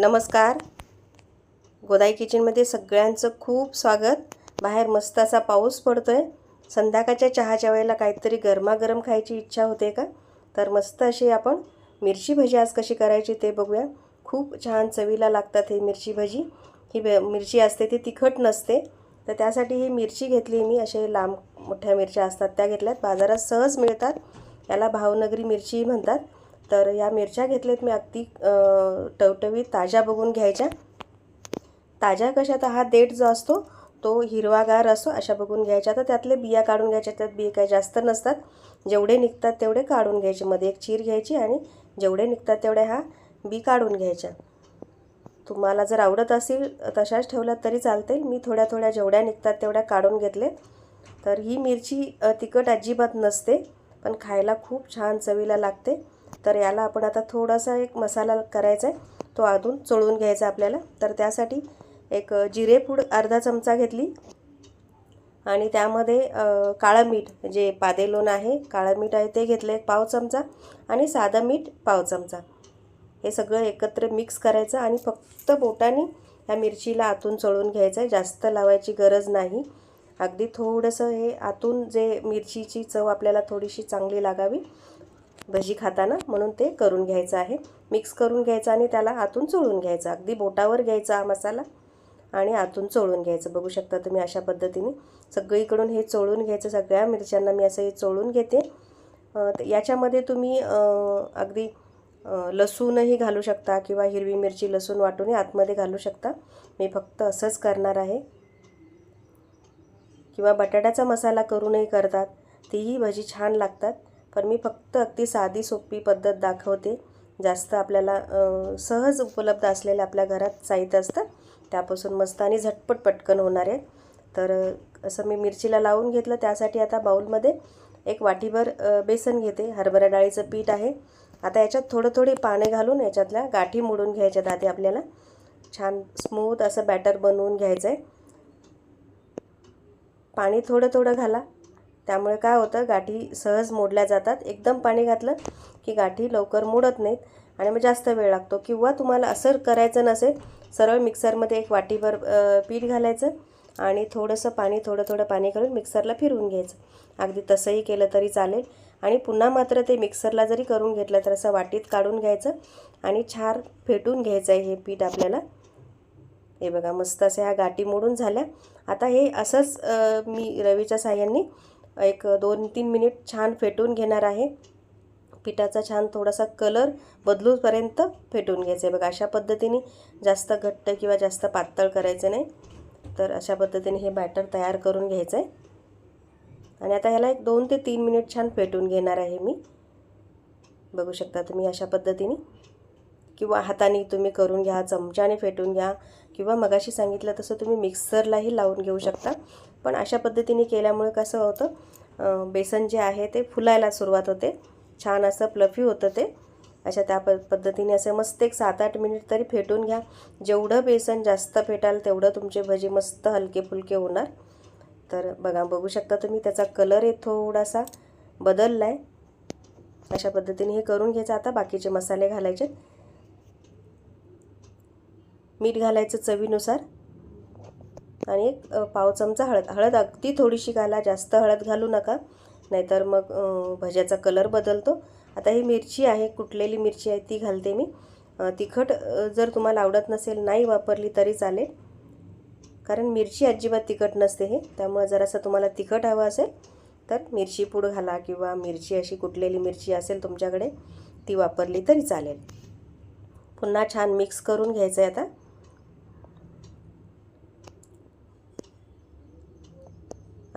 नमस्कार. गोदाई किचनमध्ये सगळ्यांचं खूप स्वागत. बाहेर मस्त असा पाऊस पडतो आहे संध्याकाळच्या चहाच्या वेळेला काहीतरी गरमागरम खायची इच्छा होते का? तर मस्त अशी आपण मिरची भजी आज कशी करायची ते बघूया. खूप छान चवीला लागतात हे मिरची भजी. ही मिरची असते ती तिखट नसते. तर त्यासाठी ही मिरची घेतली मी. असे लांब मोठ्या मिरच्या असतात त्या घेतल्यात. बाजारात सहज मिळतात. याला भावनगरी मिरची म्हणतात. तर या मिरच्या घेतल्यात मी अगदी टवटवीत ताज्या बघून घ्यायच्या. ताज्या कशा तर हा देठ जो असतो तो हिरवागार असो अशा बघून घ्यायच्या. तर त्यातले बिया काढून घ्यायच्या त्यात बिया काही जास्त नसतात. जेवढे निघतात तेवढे काढून घ्यायचे. मध्ये एक चीर घ्यायची आणि जेवढे निघतात तेवढे हा बी काढून घ्यायच्या. तुम्हाला जर आवडत असेल तशाच ठेवल्यात तरी चालते मी थोड्या थोड्या जेवढ्या निघतात तेवढ्या काढून घेतले तर ही मिरची तिखट अजिबात नसते पण खायला खूप छान चवीला लागते. तर याला आपण आता थोडासा एक मसाला करायचा आहे. तो अजून चोळून घ्यायचा आपल्याला. तर त्यासाठी एक जिरेपूड अर्धा चमचा घेतली. आणि त्यामध्ये काळं मीठ जे पादेलोन आहे काळं मीठ आहे ते घेतलं एक पाव चमचा. आणि साधं मीठ पाव चमचा. हे सगळं एकत्र मिक्स करायचं आणि फक्त बोटाने ह्या मिरचीला आतून चळून घ्यायचं आहे. जास्त लावायची गरज नाही. अगदी थोडंसं हे आतून जे मिरचीची चव आपल्याला थोडीशी चांगली लागावी. भजी खाताना म्हणून ते करून घ्यायचं आहे. मिक्स करून घ्यायचं आणि त्याला आतून चोळून घ्यायचं. अगदी बोटावर घ्यायचा हा मसाला आणि आतून चोळून घ्यायचं. बघू शकता तुम्ही अशा पद्धतीने. सगळीकडून हे चोळून घ्यायचं. सगळ्या मिरच्यांना मी असं हे चोळून घेते. याच्यामध्ये तुम्ही अगदी लसूणही घालू शकता किंवा हिरवी मिरची लसूण वाटूनही आतमध्ये घालू शकता. मी फक्त असंच करणार आहे. किंवा बटाट्याचा मसाला करूनही करतात. तीही भजी छान लागतात. पण मी फक्त अगदी साधी सोपी पद्धत दाखवते. जास्त आपल्याला सहज उपलब्ध असलेल्या आपल्या घरात साहित्य असतं. त्यापासून मस्त आणि झटपट पटकन होणार आहे. तर असं मी मिरचीला लावून घेतलं. त्यासाठी आता बाऊलमध्ये एक वाटीभर बेसन घेते. हरभरा डाळीचं पीठ आहे. आता याच्यात थोडं थोडी पाने घालून याच्यातल्या गाठी मोडून घ्यायच्यात आधी आपल्याला. छान स्मूथ असं बॅटर बनवून घ्यायचं आहे पाणी थोडं थोडं घाला. त्यामुळे काय होतं गाठी सहज मोडल्या जातात. एकदम पाणी घातलं की गाठी लवकर मोडत नाहीत आणि मग जास्त वेळ लागतो. किंवा तुम्हाला असं करायचं नसेल सरळ मिक्सरमध्ये एक वाटीभर पीठ घालायचं आणि थोडंसं पाणी थोडं थोडं पाणी घालून मिक्सरला फिरवून घ्यायचं. अगदी तसंही केलं तरी चालेल. आणि पुन्हा मात्र ते मिक्सरला जरी करून घेतलं तर असं वाटीत काढून घ्यायचं आणि छान फेटून घ्यायचं आहे हे पीठ आपल्याला. हे बघा मस्त असे ह्या गाठी मोडून झाल्या. आता हे असंच मी रवीच्या साह्यांनी एक दोन तीन मिनिट छान फेटून घेणार आहे. पिठाचा छान थोडासा कलर बदलूपर्यंत फेटून घ्यायचं आहे बघा अशा पद्धतीने जास्त घट्ट किंवा जास्त पातळ करायचं नाही. तर अशा पद्धतीने हे बॅटर तयार करून घ्यायचं आहे आणि आता ह्याला एक दोन ते तीन मिनिट छान फेटून घेणार आहे मी. बघू शकता तुम्ही अशा पद्धतीने. किंवा हाताने तुम्ही करून घ्या चमच्याने फेटून घ्या. किंवा मगाशी सांगितलं तसं तुम्ही मिक्सरलाही लावून घेऊ शकता. पण अशा पद्धतीने केल्यामुळे कसं होतं बेसन जे आहे ते फुलायला सुरुवात होते. छान असं प्लफी होतं ते. अशा त्या प पद्धतीने असं मस्त एक सात आठ मिनिट तरी फेटून घ्या. जेवढं बेसन जास्त फेटाल तेवढं तुमचे भजी मस्त हलके फुलके होणार. तर बघा बघू शकता तुम्ही त्याचा कलर आहे थोडासा बदलला आहे अशा पद्धतीने हे करून घ्यायचं. आता बाकीचे मसाले घालायचे. मीठ घालायचं चवीनुसार. आणि एक पाव चमचा हळद हळद अगदी थोडीशी घाला जास्त हळद घालू नका. नाहीतर मग भज्याचा कलर बदलतो. आता ही मिरची आहे कुटलेली मिरची आहे ती घालते मी. तिखट जर तुम्हाला आवडत नसेल नाही वापरली तरी चालेल. कारण मिरची अजिबात तिखट नसते हे. त्यामुळे जरासं तुम्हाला तिखट हवं असेल तर मिरची पूड घाला किंवा मिरची अशी कुटलेली मिरची असेल तुमच्याकडे ती वापरली तरी चालेल. पुन्हा छान मिक्स करून घ्यायचं आहे आता.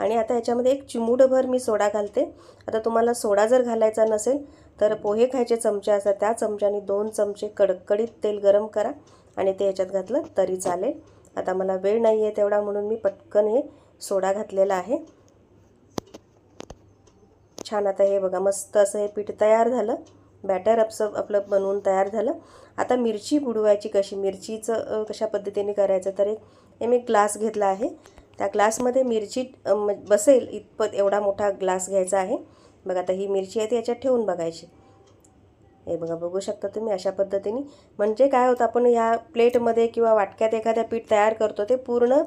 आणि आता याच्यामध्ये एक चिमूडभर मी सोडा घालते. आता तुम्हाला सोडा जर घालायचा नसेल तर पोहे खायचे चमचे असतात. त्या चमच्याने दोन चमचे कडकडीत तेल गरम करा आणि ते याच्यात घातलं तरी चालेल. आता मला वेळ नाही आहे तेवढा म्हणून मी पटकन हे सोडा घातलेला आहे. छान आता हे बघा मस्त असं हे पीठ तयार झालं. बॅटर अपसं आपलं बनवून तयार झालं. आता मिरची बुडवायची कशी मिरचीचं कशा पद्धतीने करायचं तर एक हे मी ग्लास घेतला आहे. त्या ग्लासमध्ये मिरची म- बसेल इतपत एवढा मोठा ग्लास घ्यायचा आहे. बघा आता ही मिरची आहे ती याच्यात ठेवून बघायची. हे बघा बघू शकता तुम्ही अशा पद्धतीने. म्हणजे काय होतं आपण ह्या प्लेटमध्ये किंवा वाटक्यात एखाद्या पीठ तयार करतो ते पूर्ण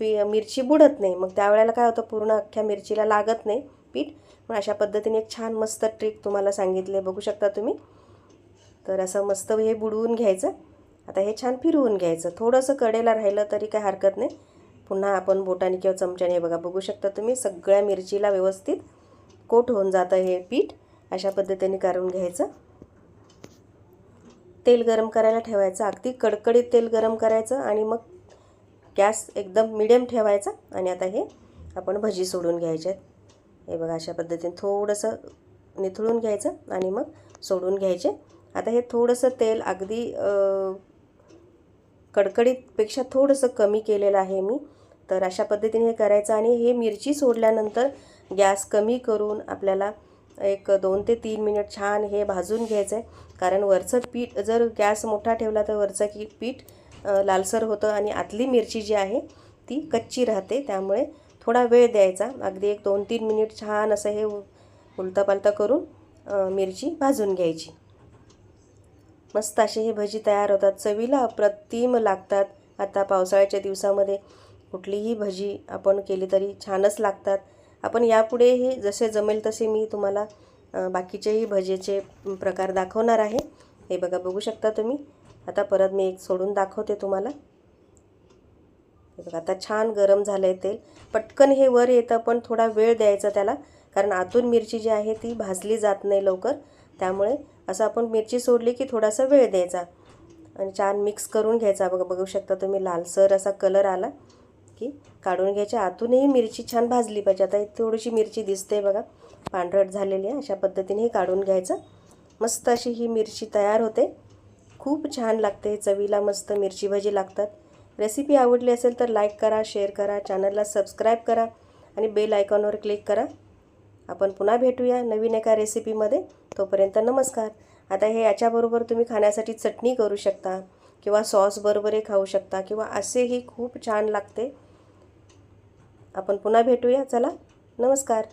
पी मिरची बुडत नाही. मग त्यावेळेला काय होतं पूर्ण अख्ख्या मिरचीला लागत नाही पीठ. पण अशा पद्धतीने एक छान मस्त ट्रिक तुम्हाला सांगितले बघू शकता तुम्ही. तर असं मस्त हे बुडवून घ्यायचं. आता हे छान फिरवून घ्यायचं. थोडंसं कडेला राहिलं तरी काय हरकत नाही. पुन्हा आपण बोटाने किंवा चमच्याने बघा बघू शकता तुम्ही सगळ्या मिरचीला व्यवस्थित कोट होऊन जातं हे पीठ. अशा पद्धतीने काढून घ्यायचं. तेल गरम करायला ठेवायचं अगदी कडकडीत तेल गरम करायचं आणि मग गॅस एकदम मिडियम ठेवायचा आणि आता हे आपण भजी सोडून घ्यायचे आहेत. हे बघा अशा पद्धतीने थोडंसं निथळून घ्यायचं आणि मग सोडून घ्यायचे. आता हे थोडंसं तेल अगदी कडकडीतपेक्षा थोडंसं कमी केलेलं आहे मी. तर अशा पद्धतीने हे करायचं आणि हे मिरची सोडल्यानंतर गॅस कमी करून आपल्याला एक दोन ते तीन मिनिट छान हे भाजून घ्यायचं आहे कारण वरचं पीठ जर गॅस मोठा ठेवला तर वरचं की पीठ लालसर होतं आणि आतली मिरची जी आहे ती कच्ची राहते. त्यामुळे थोडा वेळ द्यायचा. अगदी एक दोन तीन मिनिट छान असं हे उलतापालता करून मिरची भाजून घ्यायची. मस्त असे हे भजी तयार होतात. चवीला अप्रतिम लागतात आता पावसाळ्याच्या दिवसामध्ये. कुठलीही भजी आपण केली तरी छानच लागतात. आपण यापुढेही जसे जमेल तसे मी तुम्हाला बाकीचेही भजेचे प्रकार दाखवणार आहे. हे बघा बघू शकता तुम्ही. आता परत मी एक सोडून दाखवते तुम्हाला. हे बघा आता छान गरम झालं आहे तेल. पटकन हे वर येतं पण थोडा वेळ द्यायचा त्याला. कारण आतून मिरची जी आहे ती भाजली जात नाही लवकर. त्यामुळे असं आपण मिरची सोडली की थोडासा वेळ द्यायचा. आणि छान मिक्स करून घ्यायचा. बघा बघू शकता तुम्ही लालसर असा कलर आला की काढून घ्यायच्या आतूनही मिरची छान भाजली पाहिजे. आता थोडीशी मिरची दिसते बघा. पांढरट झालेली आहे. अशा पद्धतीने हे काढून घ्यायचं. मस्त अशी ही मिरची तयार होते. खूप छान लागते. चवीला मस्त मिरची भजी लागतात. रेसिपी आवडली असेल तर लाईक करा शेअर करा चॅनलला सबस्क्राईब करा आणि बेल आयकॉनवर क्लिक करा. आपण पुन्हा भेटूया नवीन एका रेसिपीमध्ये. तोपर्यंत नमस्कार. आता हे याच्याबरोबर तुम्ही खाण्यासाठी चटणी करू शकता किंवा सॉसबरोबरही खाऊ शकता किंवा असेही खूप छान लागते. आपण पुन्हा भेटूया. चला नमस्कार.